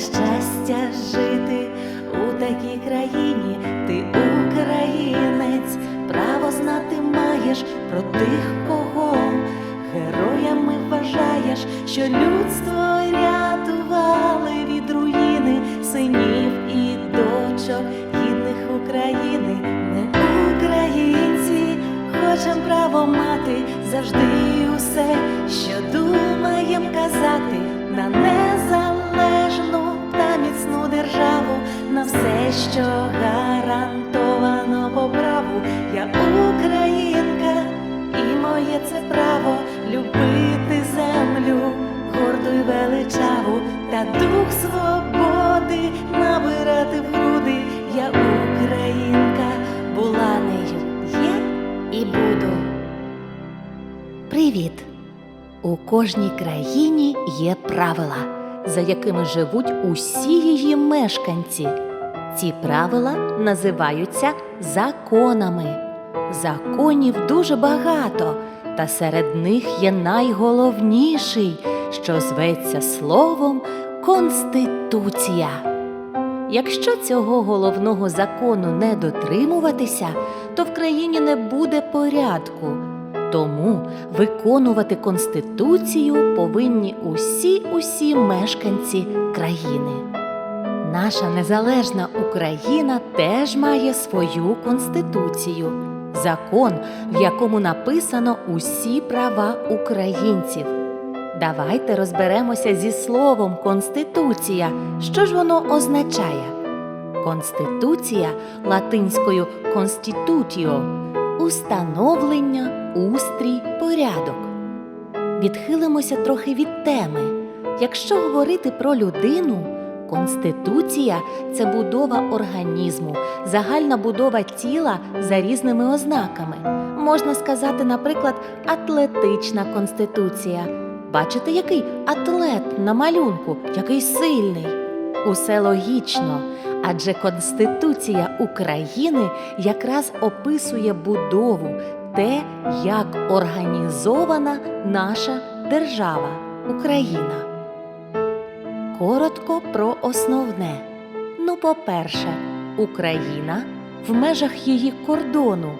щастя жити у такій країні, ти українець, право знати маєш про тих, кого героями вважаєш, що людство рятували від руїни, синів і дочок гідних України, не українці, хочем право мати завжди усе. Що гарантовано по праву. Я українка, і моє це право любити землю, горду й величаву, та дух свободи набирати в груди. Я українка, була нею, є і буду. Привіт! У кожній країні є правила, за якими живуть усі її мешканці. Ці правила називаються законами. Законів дуже багато, та серед них є найголовніший, що зветься словом Конституція. Якщо цього головного закону не дотримуватися, то в країні не буде порядку. Тому виконувати Конституцію повинні усі усі мешканці країни. Наша незалежна Україна теж має свою конституцію, закон, в якому написано усі права українців. Давайте розберемося зі словом Конституція. Що ж воно означає? Конституція латинською constitutio – установлення, устрій, порядок. Відхилимося трохи від теми. Якщо говорити про людину, конституція це будова організму, загальна будова тіла за різними ознаками. Можна сказати, наприклад, атлетична конституція. Бачите, який атлет на малюнку, який сильний. Усе логічно, адже Конституція України якраз описує будову, те, як організована наша держава Україна. Коротко про основне. Ну, по-перше, Україна в межах її кордону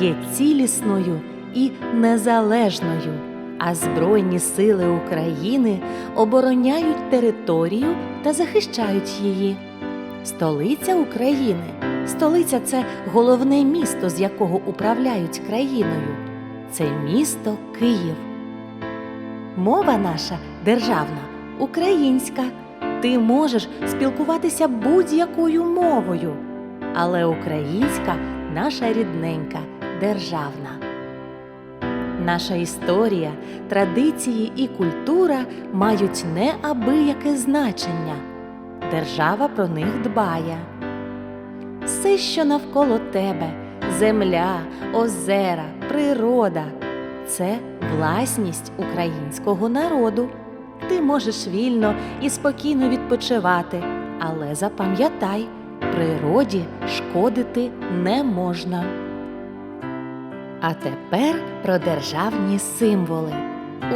є цілісною і незалежною, а Збройні сили України обороняють територію та захищають її. Столиця України. Столиця це головне місто, з якого управляють країною. Це місто Київ. Мова наша державна, українська. Ти можеш спілкуватися будь-якою мовою, але українська наша рідненька, державна. Наша історія, традиції і культура мають неабияке значення. Держава про них дбає. Все, що навколо тебе, земля, озера, природа це власність українського народу. Ти можеш вільно і спокійно відпочивати, але запам'ятай, природі шкодити не можна. А тепер про державні символи.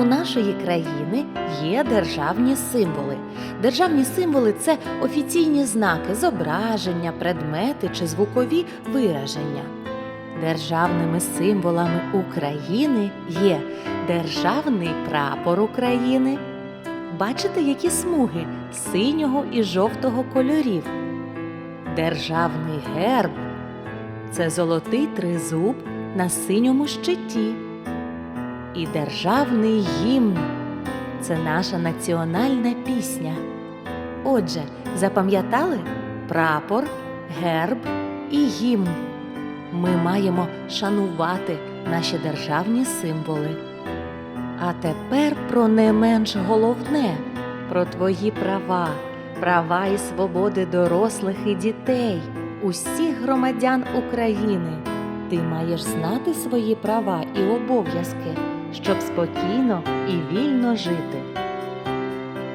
У нашої країни є державні символи. Державні символи це офіційні знаки, зображення, предмети чи звукові вираження. Державними символами України є державний прапор України. Бачите, які смуги синього і жовтого кольорів. Державний герб це золотий тризуб на синьому щиті. І державний гімн це наша національна пісня. Отже, запам'ятали прапор, герб і гімн. Ми маємо шанувати наші державні символи. А тепер про не менш головне про твої права, права і свободи дорослих і дітей, усіх громадян України. Ти маєш знати свої права і обов'язки, щоб спокійно і вільно жити.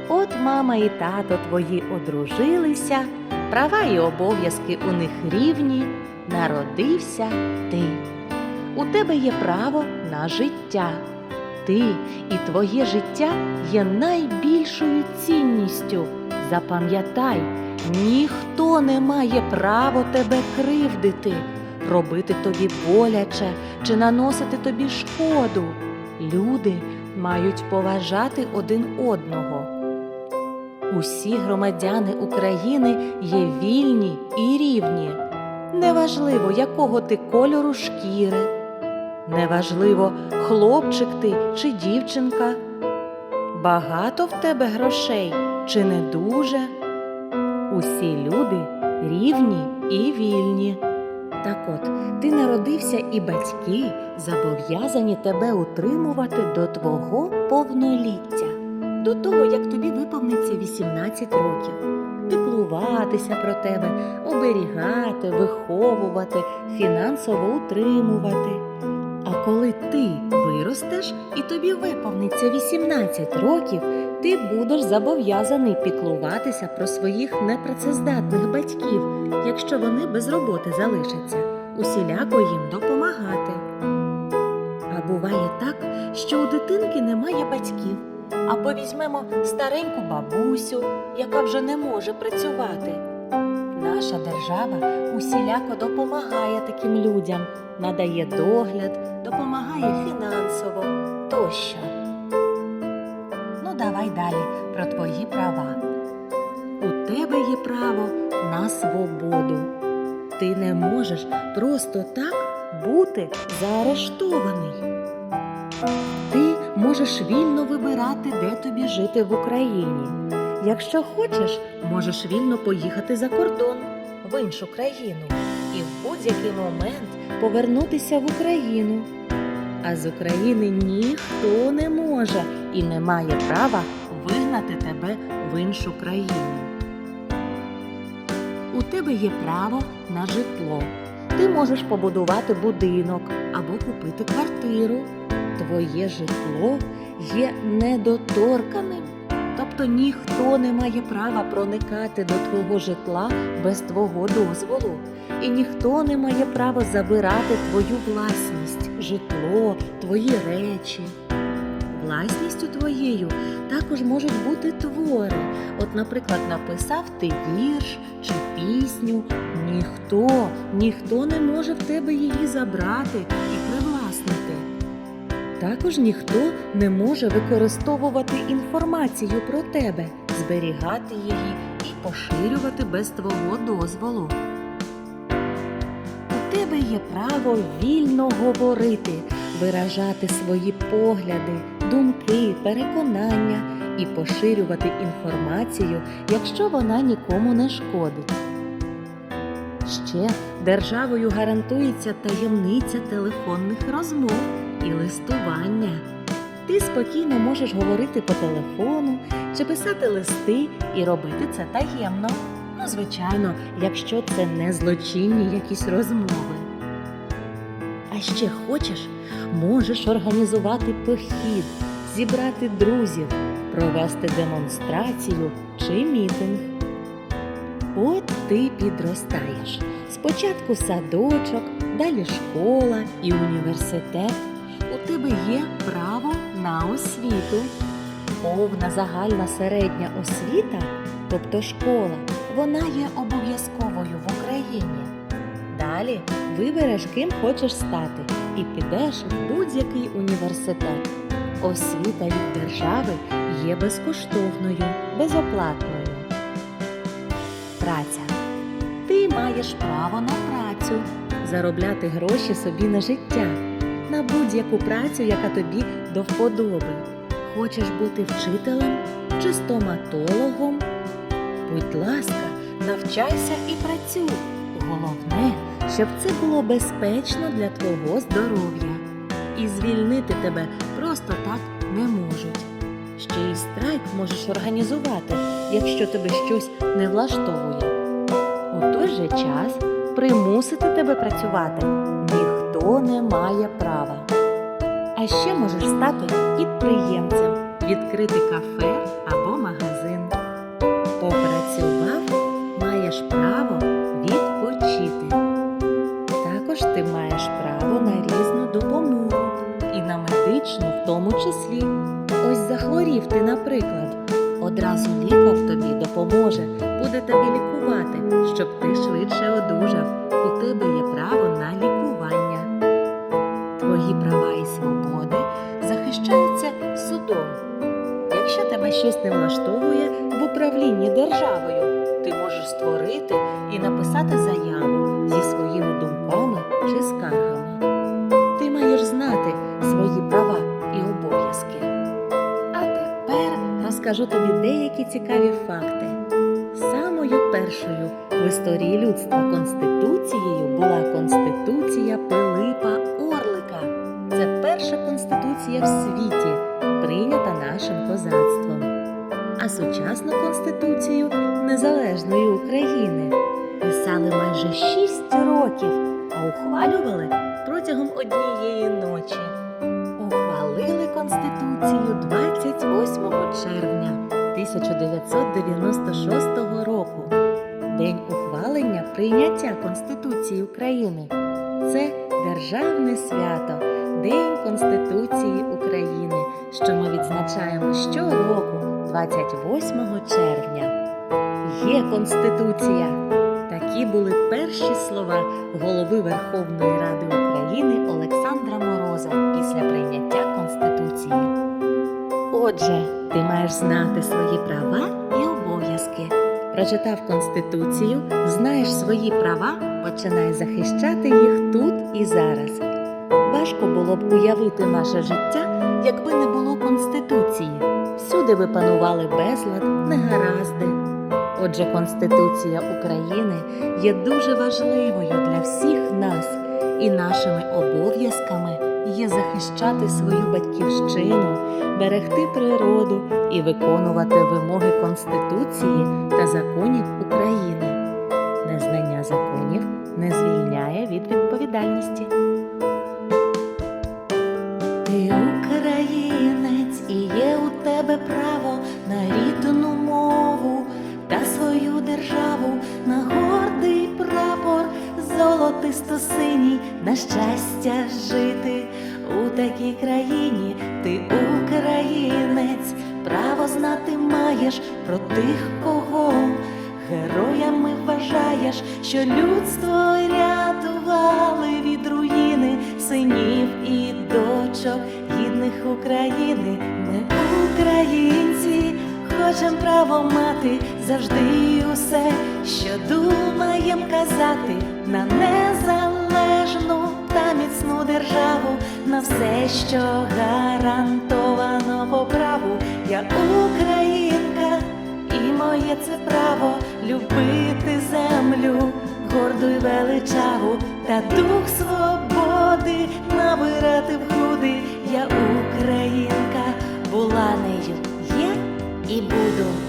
От мама і тато твої одружилися, права і обов'язки у них рівні, народився ти. У тебе є право на життя. Ти і твоє життя є найбільшою цінністю. Запам'ятай, ніхто не має права тебе кривдити, робити тобі боляче чи наносити тобі шкоду. Люди мають поважати один одного. Усі громадяни України є вільні і рівні. Неважливо, якого ти кольору шкіри, неважливо, хлопчик ти чи дівчинка. Багато в тебе грошей чи не дуже. Усі люди рівні і вільні. Так от, ти народився і батьки зобов'язані тебе утримувати до твого повноліття, до того, як тобі виповниться 18 років, піклуватися про тебе, оберігати, виховувати, фінансово утримувати. Коли ти виростеш і тобі виповниться 18 років, ти будеш зобов'язаний піклуватися про своїх непрацездатних батьків, якщо вони без роботи залишаться, усіляко їм допомагати. А буває так, що у дитинки немає батьків, або візьмемо стареньку бабусю, яка вже не може працювати. Наша держава усіляко допомагає таким людям, надає догляд, допомагає фінансово тощо. Ну, давай далі про твої права. У тебе є право на свободу. Ти не можеш просто так бути заарештований. Ти можеш вільно вибирати, де тобі жити в Україні. Якщо хочеш, можеш вільно поїхати за кордон в іншу країну і в будь-який момент повернутися в Україну. А з України ніхто не може і не має права вигнати тебе в іншу країну. У тебе є право на житло. Ти можеш побудувати будинок або купити квартиру. Твоє житло є недоторканим. Тобто ніхто не має права проникати до твого житла без твого дозволу. І ніхто не має права забирати твою власність, житло, твої речі. Власністю твоєю також можуть бути твори. От, наприклад, написав ти вірш чи пісню. Ніхто, ніхто не може в тебе її забрати і. Також ніхто не може використовувати інформацію про тебе, зберігати її і поширювати без твого дозволу. У тебе є право вільно говорити, виражати свої погляди, думки, переконання і поширювати інформацію, якщо вона нікому не шкодить. Ще державою гарантується таємниця телефонних розмов і листування. Ти спокійно можеш говорити по телефону чи писати листи і робити це таємно. Ну, звичайно, якщо це не злочинні якісь розмови. А ще хочеш, можеш організувати похід, зібрати друзів, провести демонстрацію чи мітинг. От ти підростаєш. Спочатку садочок, далі школа і університет. У тебе є право на освіту. Повна загальна середня освіта, тобто школа, вона є обов'язковою в Україні. Далі вибереш, ким хочеш стати, і підеш в будь-який університет. Освіта від держави є безкоштовною, безоплатною. Праця. Ти маєш право на працю, заробляти гроші собі на життя, будь-яку працю, яка тобі до вподоби. Хочеш бути вчителем чи стоматологом? Будь ласка, навчайся і працюй. Головне, щоб це було безпечно для твого здоров'я. І звільнити тебе просто так не можуть. Ще й страйк можеш організувати, якщо тебе щось не влаштовує. У той же час примусити тебе працювати ніхто не має права. А ще можеш стати підприємцем, відкрити кафе або магазин. Попрацював, маєш право відпочити. Також ти маєш право на різну допомогу і на медичну в тому числі. Ось захворів ти, наприклад. Одразу лікар тобі допоможе, буде тебе лікувати, щоб ти швидше одужав. У тебе є право на лікування. твої права і свободи тебе щось не влаштовує в управлінні державою, ти можеш створити і написати заяву зі своїми думками чи скаргами. Ти маєш знати свої права і обов'язки. А тепер розкажу тобі деякі цікаві факти. Самою першою в історії людства конституцією була Конституція Пилипа Сучасну конституцію Незалежної України писали майже 6 років, а ухвалювали протягом однієї ночі. Ухвалили конституцію 28 червня 1996 року. День ухвалення прийняття Конституції України. Це державне свято, День Конституції України, що ми відзначаємо щороку, 28 червня. Є Конституція. Такі були перші слова голови Верховної Ради України Олександра Мороза після прийняття Конституції. Отже, ти маєш знати свої права і обов'язки. Прочитав Конституцію, знаєш свої права, починай захищати їх тут і зараз. Важко було б уявити наше життя, якби не було Конституції. Всюди ви панували безлад, негаразди. Отже, Конституція України є дуже важливою для всіх нас, і нашими обов'язками є захищати свою батьківщину, берегти природу і виконувати вимоги Конституції та законів України. Незнання законів не звільняє від відповідальності. Золотисто-синій, на щастя жити у такій країні. Ти українець, право знати маєш про тих, кого героями вважаєш, що людство рятували від руїни синів і дочок гідних України. Ми українці, хочем право мати завжди усе, що думаєм казати на незалежну та міцну державу, на все, що гарантованого праву. Я українка, і моє це право любити землю, горду й величаву та дух свободи набирати в груди. Я українка, була нею є і буду.